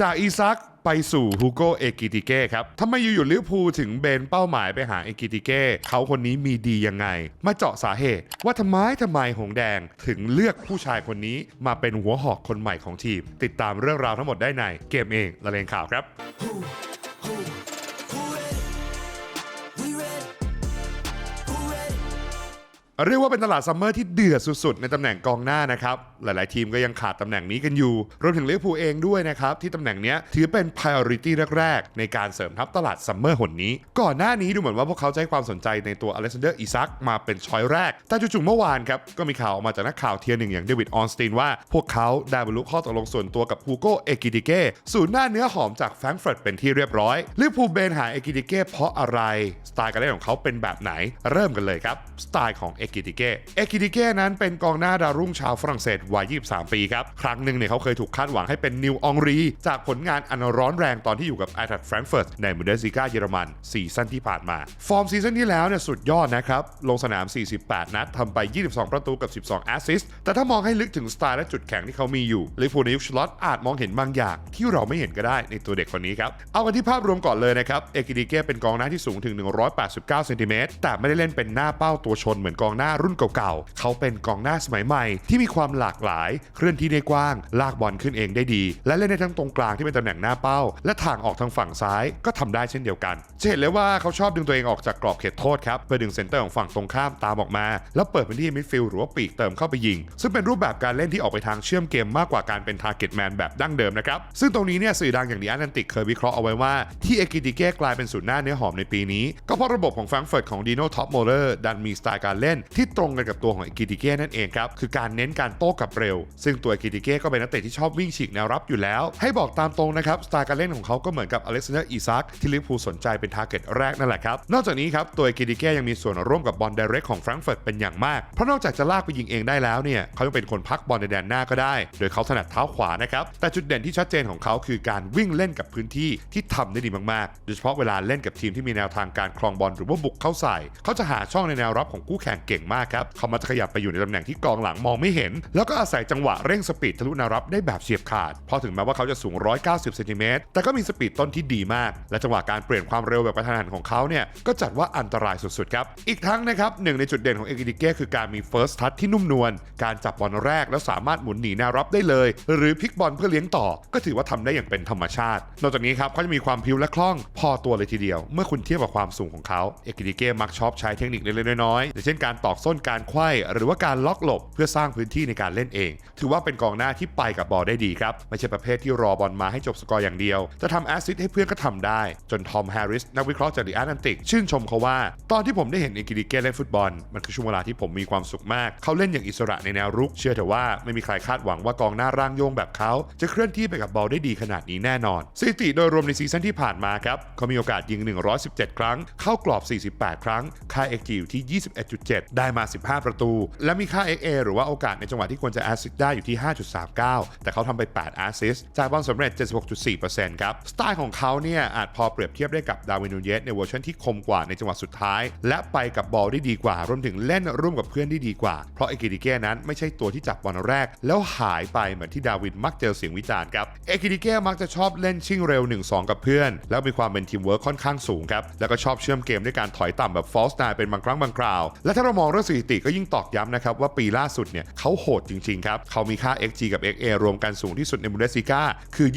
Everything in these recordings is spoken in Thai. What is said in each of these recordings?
จากอีซักไปสู่ฮูโกเอกิติเก้ครับทำไมอยู่ๆลิเวอร์พูลถึงเบนเป้าหมายไปหาเอกิติเก้เขาคนนี้มีดียังไง มาเจาะสาเหตุ ว่าทำไมทำไมหงแดงถึงเลือกผู้ชายคนนี้มาเป็นหัวหอกคนใหม่ของทีม ติดตามเรื่องราวทั้งหมดได้ในเกมเองละเลงข่าวครับ เรียกว่าเป็นตลาดซัมเมอร์ที่เดือดสุดๆ ในตำแหน่งกองหน้านะครับ หลายๆ ทีมก็ยังขาดตำแหน่งนี้กันอยู่ รวมถึงลิเวอร์พูลเองด้วยนะครับ ที่ตำแหน่งนี้ถือเป็น priority แรก ๆ ในการเสริมทัพตลาดซัมเมอร์หนนี้ ก่อนหน้านี้ดูเหมือนว่าพวกเขาจะให้ความสนใจในตัวอเล็กซานเดอร์อิซักมาเป็นช้อยแรก แต่จู่ๆเมื่อวานครับ ก็มีข่าวออกมาจากนักข่าวเทียร์หนึ่งอย่างเดวิดออนสตีนว่าพวกเขาได้บรรลุข้อตกลงส่วนตัวกับฮูโกเอกิติเก้ศูนย์หน้าเนื้อหอมจากแฟรงก์เฟิร์ตเป็นที่เรียบร้อยลิเวอร์พูลเบนหาเอกิติเก้เพราะอะไรสไตล์การเล่นของเขาเป็นแบบไหน เริ่มกันเลยครับสไตล์ของเอกิติเก้เอกิติเก้นั้นเป็นกองหน้าดาวรุ่งชาวฝรั่งเศสวัย 23 ปีครับ ครั้งหนึ่งเนี่ยเขาเคยถูกคาดหวังให้เป็นนิวอองรี จากผลงานอันร้อนแรงตอนที่อยู่กับไอทัดแฟรงเฟิร์ตในบุนเดสลิก้าเยอรมันซีซั่นที่ผ่านมา ฟอร์มซีซั่นที่แล้วเนี่ยสุดยอดนะครับ ลงสนาม 48 นัดทำไป 22 ประตูกับ 12 แอสซิสต์แต่ถ้ามองให้ลึกถึงสไตล์และจุดแข็งที่เขามีอยู่ลิเวอร์พูในยุคชลอตอาจมองเห็นบางอย่าง ที่เราไม่เห็นก็ได้ในตัวเด็กคนนี้ครับเอากันที่ภาพรวมก่อนเลยนะครับเอกิดิเก้เป็นกองหน้าที่สูงถึง 189 เซนติเมตรแต่ไม่ได้เล่นเป็นหน้าเป้าตัวชนเหมือนกองหน้ารุ่นเก่าๆ เขาเป็นกองหน้าสมัยใหม่ ที่มีความหลากหลาย เคลื่อนที่ได้กว้าง ลากบอลขึ้นเองได้ดี และเล่นได้ทั้งตรงกลางที่เป็นตำแหน่งหน้าเป้า และทางออกทางฝั่งซ้ายก็ทำได้เช่นเดียวกัน จะเห็นเลยว่าเขาชอบดึงตัวเองออกจากกรอบเขตโทษครับเพื่อดึงเซนเตอร์ของฝั่งตรงข้ามตามออกมา แล้วเปิดพื้นที่มิดฟิลด์หรือว่าปีกเติมเข้าไปยิง ซึ่งเป็นรูปแบบการเล่นที่ออกไปทางเชื่อมเกมมากกว่าการเป็นทาร์เก็ตแมนแบบดั้งเดิมนะครับซึ่งตรงนี้เนี่ยสื่อดังอย่างดีแอตแลนติกเคยวิเคราะห์เอาไว้ว่าที่เอกิติเก้กลายเป็นศูนย์หน้าเนื้อหอมในปีนี้ ก็เพราะระบบของแฟรงก์เฟิร์ตของดีโน่ท็อปโมเลอร์ดันมีสไตล์การเล่นที่ตรงกันกับตัวของอกิติเก้นั่นเองครับคือการเน้นการโต้กลับเร็ว ซึ่งตัวอกิติเก้ก็เป็นนักเตะที่ชอบวิ่งฉีกแนวรับอยู่แล้ว ให้บอกตามตรงนะครับสไตล์การเล่นของเขาก็เหมือนกับอเล็กซานเดอร์อีซักที่ลิเวอร์พูลสนใจเป็นทาร์เก็ตแรกนั่นแหละครับนอกจากนี้ครับตัวอกิติเก้ยังมีส่วนร่วมกับบอลไดเรกของแฟรงก์เฟิร์ตเป็นอย่างมากเพราะนอกจากจะลากไปยิงเองได้แล้วเนี่ยเขายังเป็นคนพักบอลในแดนหน้าก็ได้ โดยเขาถนัดเท้าขวานะครับแต่จุดเด่นที่ชัดเจนของเขาคือการวิ่งเล่นกับพื้นที่ที่ทำได้ดีมากๆ โดยเฉพาะเวลาเล่นกับทีมที่มีแนวทางการครองบอลหรือว่าบุกเข้าใส่ เขาจะหาช่องในแนวรับของคู่แข่งเก่งมากครับ เขามาจะขยับไปอยู่ในตำแหน่งที่กองหลังมองไม่เห็น แล้วก็อาศัยจังหวะเร่งสปีดทะลุนวรับได้แบบเฉียบขาดพราะถึงแม้ว่าเขาจะสูง 190 เซนติเมตร แต่ก็มีสปีดต้นที่ดีมาก และจังหวะการเปลี่ยนความเร็วแบบกระทันหันของเขาเนี่ย ก็จัดว่าอันตรายสุดๆครับ อีกทั้งนะครับหนึ่งในจุดเด่นของเอกิติเก้คือการมี first touch ที่นุ่มนวล การจับบอลแรกแล้วสามารถหมุนหนีนวรับได้เลย หรือพลิกบอลเพื่อเลี้ยงต่อ ก็ถือว่าทำได้อย่างเป็นธรรมชาติ นอกจากนี้ครับเขาจะมีความพิ้วและคล่อง พอตัวเลยทีเดียว เมื่อคุณเทียบกับความสูงของเขาเอกิติเก้มักชอบใช้เทคนิคเล็กๆน้อยๆอย่างเช่นการตอกส้นการไขว้หรือว่าการล็อกหลบเพื่อสร้างพื้นที่ในการเล่นเอง ถือว่าเป็นกองหน้าที่ไปกับบอลได้ดีครับ ไม่ใช่ประเภทที่รอบอลมาให้จบสกอร์อย่างเดียว จะทำแอสซิสต์ให้เพื่อนก็ทำได้ จนทอมแฮร์ริสนักวิเคราะห์จากดีแอตแลนติก ชื่นชมเขาว่า ตอนที่ผมได้เห็นเอกิติเก้เล่นฟุตบอล มันคือช่วงเวลาที่ผมมีความสุขมาก เขาเล่นอย่างอิสระในแนวรุก เชื่อเถอะว่าไม่มีใครคาดหวังว่ากองหน้าร่างโยงแบบเขาจะเคลื่อนที่ไปกับบอลได้ดีขนาดนี้แน่นอนสถิติโดยรวมในซีซั่นที่ผ่านมาครับเขามีโอกาสยิง 117 ครั้ง เข้ากรอบ 48 ครั้ง ค่า XG อยู่ที่ 21.7ได้มา 15 ประตู และมีค่า XA หรือว่าโอกาสในจังหวะที่ควรจะแอสซิสต์ได้อยู่ที่ 5.39 แต่เขาทำไป 8 แอสซิสต์จายบอลสำเร็จ 76.4%ครับ สไตล์ของเขาเนี่ยอาจพอเปรียบเทียบได้กับดาวินูเยสในเวอร์ชันที่คมกว่าในจังหวะสุดท้าย และไปกับบอลได้ดีกว่ารวมถึงเล่นร่วมกับเพื่อนได้ดีกว่า เพราะเอกิติเก้นั้นไม่ใช่ตัวที่จับบอลแรก แล้วหายไปเหมือนที่ดาวินมักเจอเสียงวิจารณ์ครับเอกิติเก้มักจะชอบเล่นชิ่งเร็ว 1-2 กับเพื่อน แล้วมีความเป็นทีมเวิร์คค่อนข้างสูงครับแล้วก็ชอบเชื่อมเกมด้วยการถอยต่ำแบบฟอลส์นเป็นบางครั้งบางคราวและถ้าเรามองเรื่องสถิติก็ยิ่งตอกย้ำนะครับว่าปีล่าสุดเนี่ยเขาโหดจริงๆครับเขามีค่า XG กับ XA รวมกันสูงที่สุดในบุนเดสลิก้าคือ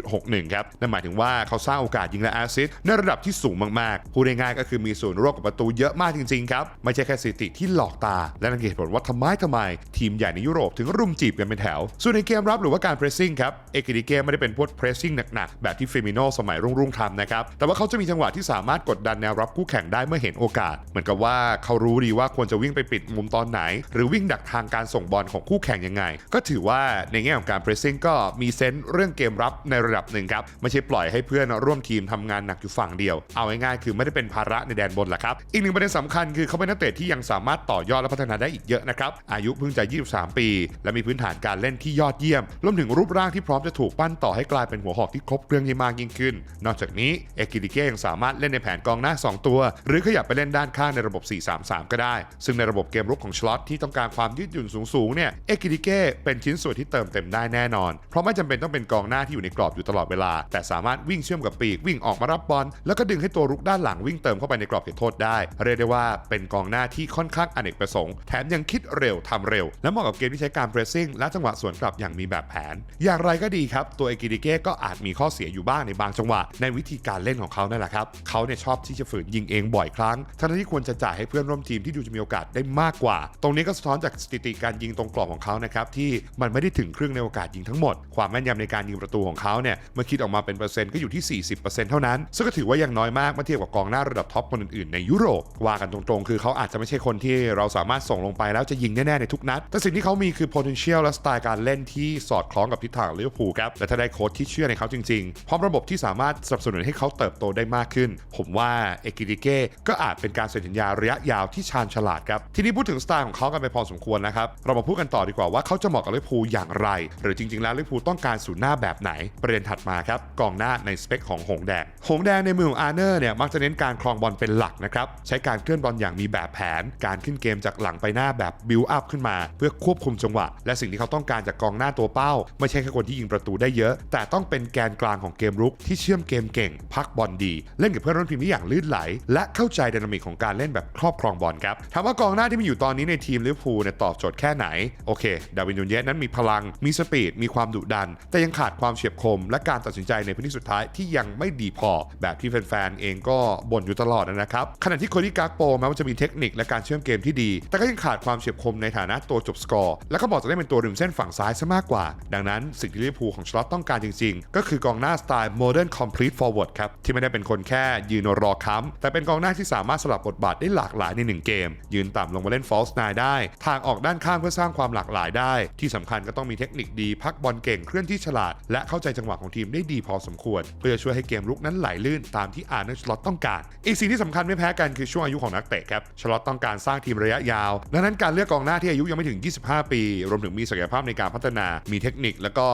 26.61 ครับนั่นหมายถึงว่าเขาสร้างโอกาสยิงและแอสซิสในระดับที่สูงมากๆพูดง่ายๆก็คือมีส่วนร่วมกับประตูเยอะมากจริงๆครับไม่ใช่แค่สถิติที่หลอกตา และนั่นเหตุผลว่าทำไมทำไม ทีมใหญ่ในยุโรปถึงรุมจีบกันเป็นแถว ส่วนในเกมรับหรือว่าการเพรสซิ่งครับเอกิดิเก้ไม่ได้เป็นพวกเพรสซิ่งหนักๆ แบบที่เฟมิโนสมัยรุ่งๆทำนะครับแต่ว่าเขาจะมีจังหวะที่สามารถกดดันแนวรับคู่แข่งได้เมื่อเห็นโอกาส เหมือนกับว่าเขารู้ดีว่าควรจะวิ่งไปปิดมุมตอนไหน หรือวิ่งดักทางการส่งบอลของคู่แข่งยังไง ก็ถือว่าในแง่ของการเพรสซิ่งก็มีเซนส์เรื่องเกมรับในระดับหนึ่งครับ ไม่ใช่ปล่อยให้เพื่อนร่วมทีมทำงานหนักอยู่ฝั่งเดียว เอาง่ายๆคือไม่ได้เป็นภาระในแดนบนแหละครับ อีกหนึ่งประเด็นสำคัญคือเขาเป็นนักเตะที่ยังสามารถต่อยอดและพัฒนาได้อีกเยอะนะครับ อายุเพิ่งจะ 23 ปี และมีพื้นฐานการเล่นที่ยอดเยี่ยม รวมถึงรูปร่างที่พร้อมจะถูกปั้นต่อให้กลายเป็นหัวหอกที่ครบเครื่องที่งมากยิ่งขึ้น นอกจากนี้เอกิติเก้ยังสามารถเล่นในแผนกองหน้า 2 ตัว หรือขยับไปเล่นด้านข้างในระบบ 4-3-3 ก็ได้ซึ่งในระบบเกมรุกของชลอตที่ต้องการความยืดหยุ่นสูงๆเนี่ยเอกิดิเก้เป็นชิ้นส่วนที่เติมเต็มได้แน่นอน เพราะไม่จำเป็นต้องเป็นกองหน้าที่อยู่ในกรอบอยู่ตลอดเวลา แต่สามารถวิ่งเชื่อมกับปีกวิ่งออกมารับบอลแล้วก็ดึงให้ตัวรุกด้านหลังวิ่งเติมเข้าไปในกรอบเขตโทษได้ เรียกได้ว่าเป็นกองหน้าที่ค่อนข้างอเนกประสงค์แถมยังคิดเร็วทำเร็ว และเหมาะกับเกมที่ใช้การเพรสซิ่งและจังหวะสวนกลับอย่างมีแบบแผน อย่างไรก็ดีครับตัวเอกิดิเก้ก็อาจมีข้อเสียอยู่บ้างในบางจังหวะ ในวิธีการเล่นของเขานั่นแหละครับเขาเนี่ยชอบที่จะฝืนยิงเองบ่อยครั้งทั้งที่ควรจะจ่ายให้เพื่อนร่วมทีมที่ดูจะมีโอกาสได้มากกว่า ตรงนี้ก็สะท้อนจากสถิติการยิงตรงกรอบของเขานะครับที่มันไม่ได้ถึงครึ่งในโอกาสยิงทั้งหมด ความแม่นยำในการยิงประตูของเขาเนี่ยเมื่อคิดออกมาเป็นเปอร์เซ็นต์ก็อยู่ที่ 40%เท่านั้น ซึ่งก็ถือว่ายังน้อยมากเมื่อเทียบกับกองหน้าระดับท็อปคนอื่นๆในยุโรปว่ากันตรงๆ คือเขาอาจจะไม่ใช่คนที่เราสามารถส่งลงไปแล้วจะยิงแน่ๆในทุกนัด แต่สิ่งที่เขามีคือ potential และสไตล์การเล่นที่สอดคล้องกับทิศทางลิเวอร์พูลครับและถ้าได้โค้ชที่เชื่อในเขาจริงๆพร้อมระบบที่สามารถสนับสนุนให้เขาเติบโตได้มากขึ้น ผมว่าเอกิดิเก้ก็อาจเป็นการเซ็นสัญญาระยะยาวที่ชาญฉลาดครับ ทีนี้พูดถึงสไตล์ของเขากันไปพอสมควรนะครับ เรามาพูดกันต่อดีกว่าว่าเขาจะเหมาะกับลิเวอร์พูลอย่างไร หรือจริงๆ แล้วลิเวอร์พูลต้องการศูนย์หน้าแบบไหน ประเด็นถัดมาครับ กองหน้าในสเปคของหงแดง หงแดงในมือของอาร์เนอร์เนี่ยมักจะเน้นการครองบอลเป็นหลักนะครับ ใช้การเคลื่อนบอลอย่างมีแบบแผน การขึ้นเกมจากหลังไปหน้าแบบบิวอัพขึ้นมา เพื่อควบคุมจังหวะ และสิ่งที่เขาต้องการจากกองหน้าตัวเป้า ไม่ใช่แค่คนที่ยิงประตูได้เยอะ แต่ต้องเป็นแกนกลางของเกมรุกที่เชื่อมเกมเก่ง พักบอลดี เล่นกับเพื่อนร่วมทีมได้อย่างลื่นไหล และเข้าใจไดนามิกของการเล่นแบบครอบครองบอลครับถามว่ากองหน้าที่มีอยู่ตอนนี้ในทีมลิเวอร์พูลเนี่ยตอบโจทย์แค่ไหน โอเค ดาวินยูเยสนั้นมีพลัง มีสปีด มีความดุดัน แต่ยังขาดความเฉียบคม และการตัดสินใจในพื้นที่สุดท้ายที่ยังไม่ดีพอ แบบที่แฟนๆ เองก็บ่นอยู่ตลอดนะครับ ขณะที่โคดี้กากโปแม้ว่าจะมีเทคนิคและการเชื่อมเกมที่ดี แต่ก็ยังขาดความเฉียบคมในฐานะตัวจบสกอร์ และก็บอกจะได้เป็นตัวริมเส้นฝั่งซ้ายซะมากกว่า ดังนั้นสิ่งที่ลิเวอร์พูลของชลอตต้องการจริงๆ ก็คือกองหน้าสไตล์ modern complete forward ครับที่ไม่ได้เป็นคนแค่ยืนรอค้ำแต่เป็นกองหน้าที่สามารถสลับบทบาทได้หลากหลายในหนึ่งเกมยืนต่ำลงมาเล่น false nine ได้ทางออกด้านข้างเพื่อสร้างความหลากหลายได้ ที่สำคัญก็ต้องมีเทคนิคดี พักบอลเก่งเคลื่อนที่ฉลาด และเข้าใจจังหวะของทีมได้ดีพอสมควร เพื่อช่วยให้เกมลุกนั้นไหลลื่นตามที่อาร์เนชลอตต้องการ อีกสิ่งที่สำคัญไม่แพ้กันคือช่วงอายุของนักเตะครับชลอตต้องการสร้างทีมระยะยาว ดังนั้นการเลือกกองหน้าที่อายุยังไม่ถึง 25 ปี รวมถึงมีศักยภาพในการพัฒนา มีเทคนิคแล้วก็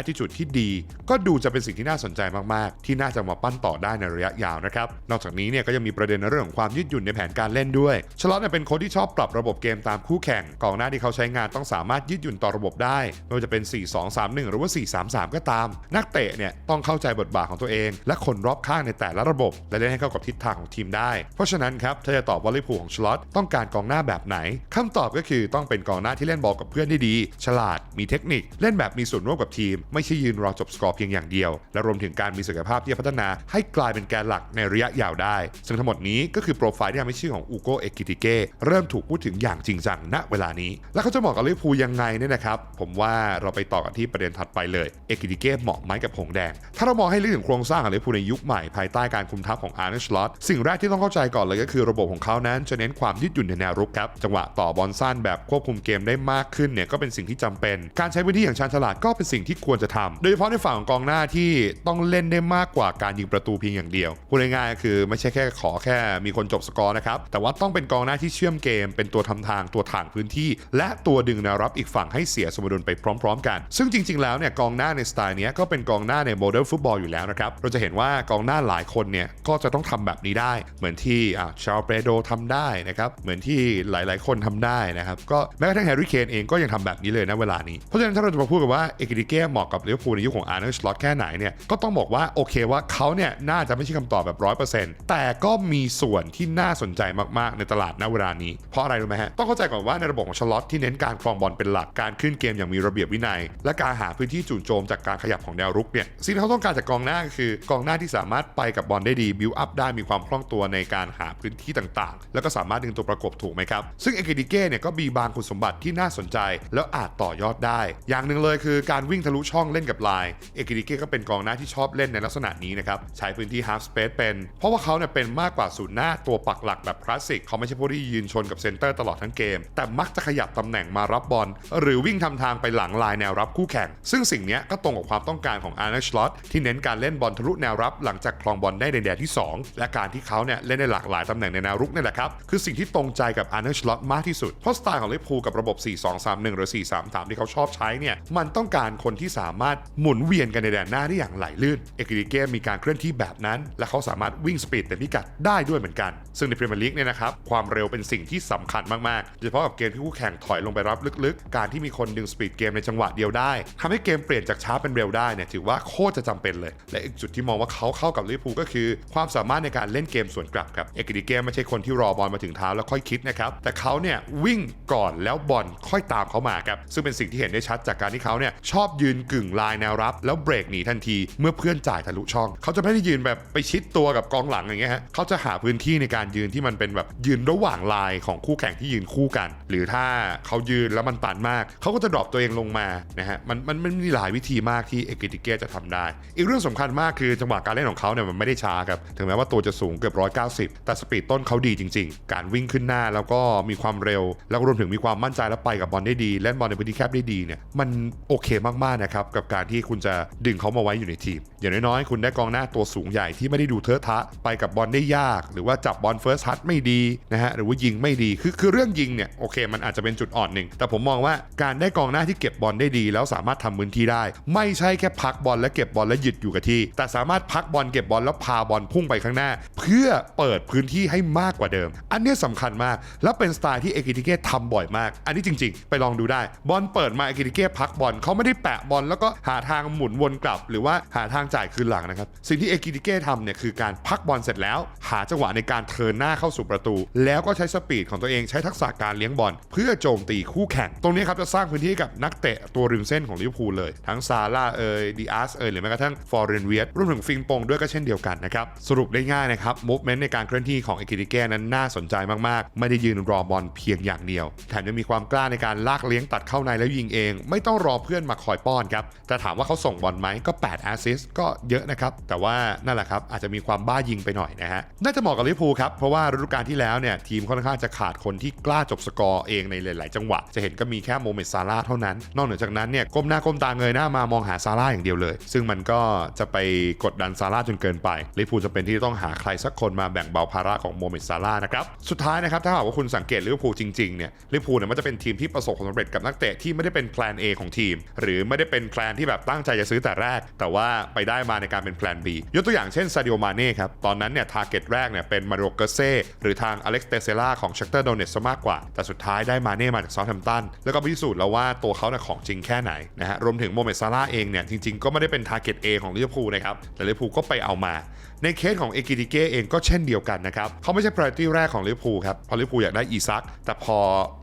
attitude ที่ดี ก็ดูจะเป็นสิ่งที่น่าสนใจมากๆ ที่น่าจะมาปั้นต่อได้ในระยะยาวนะครับนอกจากนี้เนี่ยก็ยังมีประเด็นในเรื่องของความยืดหยุ่นในแผนการเล่นด้วยชลอตเนี่ยเป็นโค้ชที่ชอบปรับระบบเกมตามคู่แข่งกองหน้าที่เขาใช้งานต้องสามารถยืดหยุ่นต่อระบบได้ไม่ว่าจะเป็น 4-2-3-1 หรือว่า 4-3-3 ก็ตาม นักเตะเนี่ยต้องเข้าใจบทบาทของตัวเอง และคนรอบข้างในแต่ละระบบ และเล่นให้เข้ากับทิศทางของทีมได้ เพราะฉะนั้นครับถ้าจะตอบว่าลิเวอร์พูลของชลอตต้องการกองหน้าแบบไหนคำตอบก็คือต้องเป็นกองหน้าที่เล่นบอลกับเพื่อนได้ดี ฉลาดมีเทคนิค เล่นแบบมีส่วนร่วมกับทีม ไม่ใช่ยืนรอจบสกอร์เพียงอย่างเดียว และรวมถึงการมีศักยภาพที่จะพัฒนาให้กลายเป็นแกนหลักในระยะยาวได้ ซึ่งทั้งหมดนี้ก็คือโปรไฟล์ที่ทำให้ชื่อของอูโกเอกิติเกเริ่มถูกพูดถึงอย่างจริงจังณเวลานี้ แล้วเขาจะเหมาะกับลิเวอร์พูลยังไงเนี่ยนะครับ ผมว่าเราไปต่อกันที่ประเด็นถัดไปเลย เอกิติเกเหมาะไหมกับหงแดง ถ้าเรามองให้ลึกถึงโครงสร้างของลิเวอร์พูลในยุคใหม่ภายใต้การคุมทัพของอาร์เนชลอตสิ่งแรกที่ต้องเข้าใจก่อนเลยก็คือระบบของเขานั้นจะเน้นความยืดหยุ่นในแนวรุกครับจังหวะต่อบอลสั้นแบบควบคุมเกมได้มากขึ้นเนี่ยก็เป็นสิ่งที่จำเป็น การใช้พื้นที่อย่างชาญฉลาดก็เป็นสิ่งที่ควรจะทำโดยเฉพาะในฝั่งของกองหน้าที่ต้องเล่นได้มากกว่าการยิงประตูเพียงอย่างเดียวพูดง่ายๆคือไม่ใช่แค่ขอแค่มีคนจบสกอร์นะครับแต่ว่าต้องเป็นกองหน้าที่เชอมเกม เป็นตัวทำทางตัวถ่างพื้นที่ และตัวดึงแนวรับอีกฝั่งให้เสียสมดุลไปพร้อม ๆ กัน ซึ่งจริง ๆ แล้วเนี่ยกองหน้าในสไตล์นี้ก็เป็นกองหน้าในโมเดิร์นฟุตบอลอยู่แล้วนะครับ เราจะเห็นว่ากองหน้าหลายคนเนี่ยก็จะต้องทำแบบนี้ได้ เหมือนที่อ่าชาลเปโดทำได้นะครับ เหมือนที่หลายๆ คนทำได้นะครับ ก็แม้กระทั่งแฮร์รี่เคนเองก็ยังทำแบบนี้เลยนะเวลานี้ เพราะฉะนั้นถ้าเราจะมาพูดกันว่าเอกิดิเก้เหมาะกับลิเวอร์พูลในยุคของอาร์เนอร์สล็อตแค่ไหนเนี่ย ก็ต้องบอกว่าโอเคว่าเขาเนี่ยน่าจะไม่ใช่คำตอบแบบร้อยเปอร์เซ็นต์แต่ก็มีส่วนที่น่าสนใจมากๆในตลาดณเวลานี้ เพราะอะไรรู้ไหมฮะ ต้องเข้าใจก่อนว่าในระบบของชลอตที่เน้นการครองบอลเป็นหลัก การขึ้นเกมอย่างมีระเบียบวินัย และการหาพื้นที่จู่โจมจากการขยับของแนวรุกเนี่ย สิ่งที่เขาต้องการจากกองหน้าก็คือกองหน้าที่สามารถไปกับบอลได้ดี บิวอัพได้ มีความคล่องตัวในการหาพื้นที่ต่างๆ แล้วก็สามารถดึงตัวประกบถูกไหมครับ ซึ่งเอเกดิเก้เนี่ยก็มีบางคุณสมบัติที่น่าสนใจ แล้วอาจต่อยอดได้ อย่างหนึ่งเลยคือการวิ่งทะลุช่องเล่นกับลาย เอเกดิเก้ก็เป็นกองหน้าที่ชอบเล่นในลักษณะนี้นะครับ ใช้พื้นที่ half space เป็น เพราะว่าเขาเนี่ยเป็นมากกว่าศูนย์หน้าตัวปักหลักแบบคลาสสิก เขาไม่ใช่ผู้ที่ยืนชนกับเซนเตอร์ตลอดทั้งเกม แต่มักจะขยับตำแหน่งมารับบอลหรือวิ่งทำทางไปหลังลายแนวรับคู่แข่ง ซึ่งสิ่งนี้ก็ตรงกับความต้องการของอาร์เนชลอตที่เน้นการเล่นบอลทะลุแนวรับ หลังจากคลองบอลได้ในแดนที่ 2 และการที่เขาเนี่ยเล่นได้หลากหลายตำแหน่งในแนวรุกนี่แหละครับคือสิ่งที่ตรงใจกับอาร์เนชลอตมากที่สุดเพราะสไตล์ของลิเวอร์พูลกับระบบ 4-2-3-1 หรือ 4-3-3 ที่เขาชอบใช้เนี่ยมันต้องการคนที่สามารถหมุนเวียนกันในแดนหน้าได้อย่างไหลลื่นเอกิริเกมมีการเคลื่อนที่แบบนั้น และเขาสามารถวิ่งสปีดเต็มพิกัดได้ด้วยเหมือนกัน ซึ่งในพรีเมียร์ลีกเนี่ยนะครับความเร็วเป็นสิ่งที่สำคัญมากๆโดยเฉพาะกับเกมที่คู่แข่งถอยลงไปรับลึกๆ การที่มีคนดึงสปีดเกมในจังหวะเดียวได้ทำให้เกมเปลี่ยนจากช้าเป็นเร็วได้เนี่ยถือว่าโคตรจะจำเป็นเลย และอีกจุดที่มองว่าเขาเข้ากับลิเวอร์พูลก็คือ ความสามารถในการเล่นเกมสวนกลับครับเอกดิเกมไม่ใช่คนที่รอบอลมาถึงเท้าแล้วค่อยคิดนะครับแต่เขาเนี่ยวิ่งก่อนแล้วบอลค่อยตามเขามาครับซึ่งเป็นสิ่งที่เห็นได้ชัดจากการที่เขาเนี่ยชอบยืนกึ่งลายแนวรับ แล้วเบรกหนีทันที เมื่อเพื่อนจ่ายทะลุช่อง เขาจะไม่ได้ยืนแบบไปชิดตัวกับกองหลังอย่างเงี้ยฮะเขาจะหาพื้นที่ในการยืนที่มันเป็นแบบยืนระหว่างลายของคู่แข่งที่ยืนคู่กัน หรือถ้าเขายืนแล้วมันตันมาก เขาก็จะดรอปตัวเองลงมานะฮะมันมันมันมีหลายวิธีมากที่เอกติเกจะทำได้ อีกเรื่องสำคัญมากคือจังหวะการเล่นของเขาเนี่ยมันไม่ได้ช้าครับถึงแม้ว่าตัวจะสูงเกือบ 190 แต่สปีดต้นเขาดีจริง ๆ การวิ่งขึ้นหน้าแล้วก็มีความเร็ว แล้วรวมถึงมีความมั่นใจและไปกับบอลได้ดีเล่นบอลในพื้นที่แคบได้ดีเนี่ยมันโอเคมากๆนะครับกับการที่คุณจะดึงเขามาไว้อยู่ในทีม อย่างน้อยๆ คุณได้กองหน้าตัวสูงใหญ่ที่ไม่ได้ดูเทอะทะไปกับบอลได้ยาก หรือว่าจับบอลเฟิร์สทัชไม่ดีนะฮะหรือว่ายิงไม่ดีคือคือเรื่องยิงเนี่ยโอเค มันอาจจะเป็นจุดอ่อนหนึ่งแต่ผมมองว่าการได้กองหน้าที่เก็บบอลได้ดี แล้วสามารถทำพื้นที่ได้ ไม่ใช่แค่พักบอลและเก็บบอลและหยุดอยู่กับที่ แต่สามารถพักบอลเก็บบอลแล้วพาบอลพุ่งไปข้างหน้า เพื่อเปิดพื้นที่ให้มากกว่าเดิม อันนี้ยสำคัญมาก และเป็นสไตล์ที่เอกิติเก้ทำบ่อยมาก อันนี้จริง ๆ ไปลองดูได้ บอลเปิดมาเอกิติเก้พักบอลเขาไม่ได้แปะบอลแล้วก็หาทางหมุนวนกลับ หรือว่าหาทางจ่ายคืนหลังนะครับสิ่งที่เอกิติเก้ทำเนี่ยคือการพักบอลเสร็จแล้ว หาจังหวะในการเทินหน้าเข้าสู่ประตู แล้วก็ใช้สปีดของตัวเองใช้ทักษะการเลี้ยงบอลเพื่อโจมตีคู่แข่ง ตรงนี้ครับจะสร้างพื้นที่กับนักเตะตัวริมเส้นของลิเวอร์พูลเลย ทั้งซาร่าเอยดีอาร์สเอยหรือแม้กระทั่งฟอร์เรนเวียตรวมถึงฟิงปงด้วยก็เช่นเดียวกันนะครับสรุปได้ง่ายนะครับมูฟเมนต์ในการเคลื่อนที่ของเอกิติเก้นั้นน่าสนใจมากๆ ไม่ได้ยืนรอบอลเพียงอย่างเดียวแถมยังมีความกล้าในการลากเลี้ยงตัดเข้าในแล้วยิงเอง ไม่ต้องรอเพื่อนมาคอยป้อนครับแต่ถามว่าเขาส่งบอลไหมก็8แอสซิสก็เยอะนะครับแต่ว่านั่นแหละครับอาจจะมีความบ้ายิงไปหน่อยนะฮะน่าจะเหมาะกับลิเวอร์พูลครับเพราะว่าฤดูกาลที่แล้วเนี่ยทีมค่อนข้างจะขาดคนที่กล้าจบสกอร์เองในหลาย ๆ จังหวะ จะเห็นก็มีแค่โมเมนต์ซาร่าเท่านั้น นอกเหนือจากนั้นเนี่ยก้มหน้าก้มตาเงยหน้ามามองหาซาร่าอย่างเดียวเลย ซึ่งมันก็จะไปกดดันซาร่าจนเกินไปลิเวอร์พูจะเป็นที่ต้องหาใครสักคนมาแบ่งเบาภาระของโมเมนต์ซาร่านะครับสุดท้ายนะครับถ้าหากว่าคุณสังเกตลิเวอร์พูลจริง ๆ เนี่ยลิเวอร์พูลเนี่ยมันจะเป็นทีมที่ประสบความสำเร็จกับนักเตะที่ไม่ได้เป็นแพลน A ของทีม หรือไม่ได้เป็นแพลนที่แบบตั้งใจจะซื้อแต่แรก แต่ว่าไปได้มาในการเป็นแพลน B ยกตัวอย่างเช่นซาดิโอมาเน่ครับตอนนั้นเนี่ยทาร์เก็ตแรกเนี่ยเป็นมาริโอเกเซ่หรือทางอเล็กซ์เตเซล่าของชักเตอร์โดเนตซะมากกว่า แต่สุดท้ายได้มาเน่มาจากซอลแ h มตันแล้วก็พิสูจน์แล้วว่าตัวเขาเนี่ยของจริงแค่ไหนนะฮะรวมถึงโมเมซาร่าเองเนี่ยจริงๆก็ไม่ได้เป็นทาร์เก็ตเอของลิเวอร์พูลนะครับแต่ลิเวอร์พูลก็ไปเอามา ในเคสของเอกิติเก้เองก็เช่นเดียวกันนะครับเขาไม่ใช่ priority แรกของลิเวอร์พูลครับเพราะลิเวอร์พูลอยากได้อีซักแต่พอ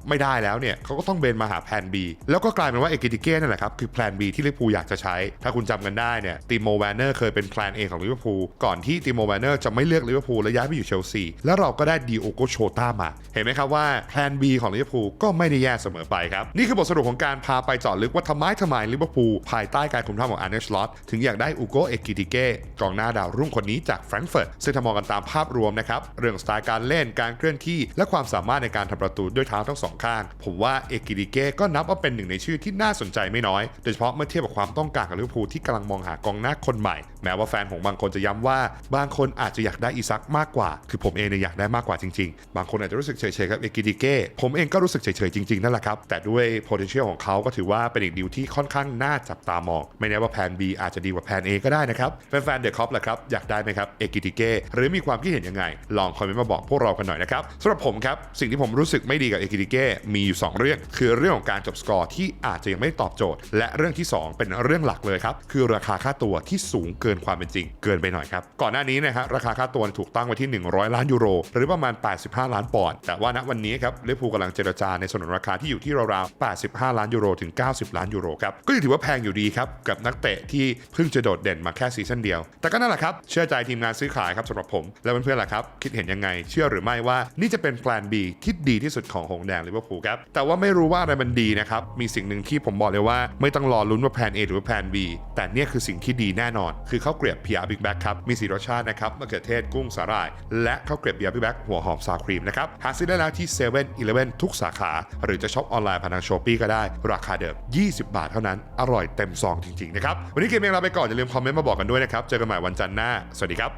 ไม่ได้แล้วเนี่ยเขาก็ต้องเบนมาหาแผน B แล้วก็กลายเป็นว่าเอกิติเก้นั่นแหละครับคือแผน B ที่ลิเวอร์พูลอยากจะใช้ ถ้าคุณจำกันได้เนี่ยติโมแวนเนอร์เคยเป็นแผน A ของลิเวอร์พูลก่อนที่ติโมแวนเนอร์จะไม่เลือกลิเวอร์พูลและย้ายไปอยู่เชลซีแล้วเราก็ได้ดีโอโกโชต้ามา เห็นไหมครับว่าแผน B ของลิเวอร์พูลก็ไม่ได้แย่เสมอไปครับนี่คือบทสรุปของการพาไปเจาะลึกว่าทำไมทำไมลิเวอร์พูลภายใต้การคุมทัพของอาร์เนสลอตถึงอยากได้อูโกเอกิติเก้กองหน้าดาวรุ่งคนนี้จากแฟรงก์เฟิร์ตซึ่งถ้ามองกันตามภาพรวมนะครับเรื่องสไตล์การเล่นการเคลื่อนที่ และความสามารถในการทำประตูด้วยเท้าทั้งสองข้าง ผมว่าเอกิติเก้ก็นับว่าเป็นหนึ่งในชื่อที่น่าสนใจไม่น้อย โดยเฉพาะเมื่อเทียบกับความต้องการของลิเวอร์พูลที่กำลังมองหากองหน้าคนใหม่ แม้ว่าแฟนของบางคนจะย้ำว่า บางคนอาจจะอยากได้อีซักมากกว่า คือผมเองเนี่ยอยากได้มากกว่าจริงๆ บางคนอาจจะรู้สึกเฉยๆกับเอกิติเก้ผมเองก็รู้สึกเฉยๆจริงๆนั่นแหละครับแต่ด้วย potential ของเขาก็ถือว่าเป็นอีกดีลที่ค่อนข้างน่าจับตามอง ไม่แน่ว่าแผน B อาจจะดีกว่าแผน A ก็ได้นะครับแฟนๆเดอะคอปแหละครับอยากได้ไหมครับเอกิติเก้หรือมีความคิดเห็นยังไง ลองคอมเมนต์มาบอกพวกเรากันหน่อยนะครับสำหรับผมครับ สิ่งที่ผมรู้สึกไม่ดีกับเอกิติเก้มีอยู่ 2 เรื่อง คือเรื่องของการจบสกอร์ที่อาจจะยังไม่ตอบโจทย์ และเรื่องที่ 2 เป็นเรื่องหลักเลยครับ คือราคาค่าตัวที่สูงเกินความเป็นจริง เกินไปหน่อยครับ ก่อนหน้านี้นะฮะราคาค่าตัวถูกตั้งไว้ที่ 100 ล้านยูโร หรือประมาณ 85 ล้านปอนด์แต่ว่าณวันนี้ครับลิเวอร์พูลกำลังเจรจาในสนนราคาที่อยู่ที่ราวๆ85 ล้านยูโรถึง 90 ล้านยูโรครับก็ยังถือว่าแพงอยู่ดีครับกับนักเตะที่เพิ่งจะโดดเด่นมาแค่ซีซั่นเดียว แต่ก็นั่นแหละครับเชื่อใจทีมงานซื้อขายครับสำหรับผม และเพื่อนๆล่ะครับ คิดเห็นยังไง เชื่อหรือไม่ว่านี่จะเป็นแพลน B ที่ดีที่สุดของหงแดงลิเวอร์พูลครับ แต่ว่าไม่รู้ว่าอะไรมันดีนะครับ มีสิ่งหนึ่งที่ผมบอกเลยว่า ไม่ต้องรอลุ้นว่าแพลน A หรือว่าแพลน B แต่เนี่ยคือสิ่งที่ดีแน่นอน คือข้าวเกรียบ PR Big Bag ครับ มีสีรสชาตินะครับมะเขือเทศกุ้งสาหร่าย และข้าวเกรียบ PR Big Bag หัวหอมซาวครีมนะครับหาซื้อได้แล้วที่7 e เ e ่ e อทุกสาขา หรือจะช็อปออนไลน์ผ่านทางช้อปปีก็ได้ ราคาเดิม 20 บาทเท่านั้น อร่อยเต็มซองจริงๆนะครับวันนี้เกมเองลาไปก่อนอย่าลืมคอมเมนต์มาบอกกันด้วยนะครับเจอกันใหม่วันจันทร์หน้าสวัสดีดีครับ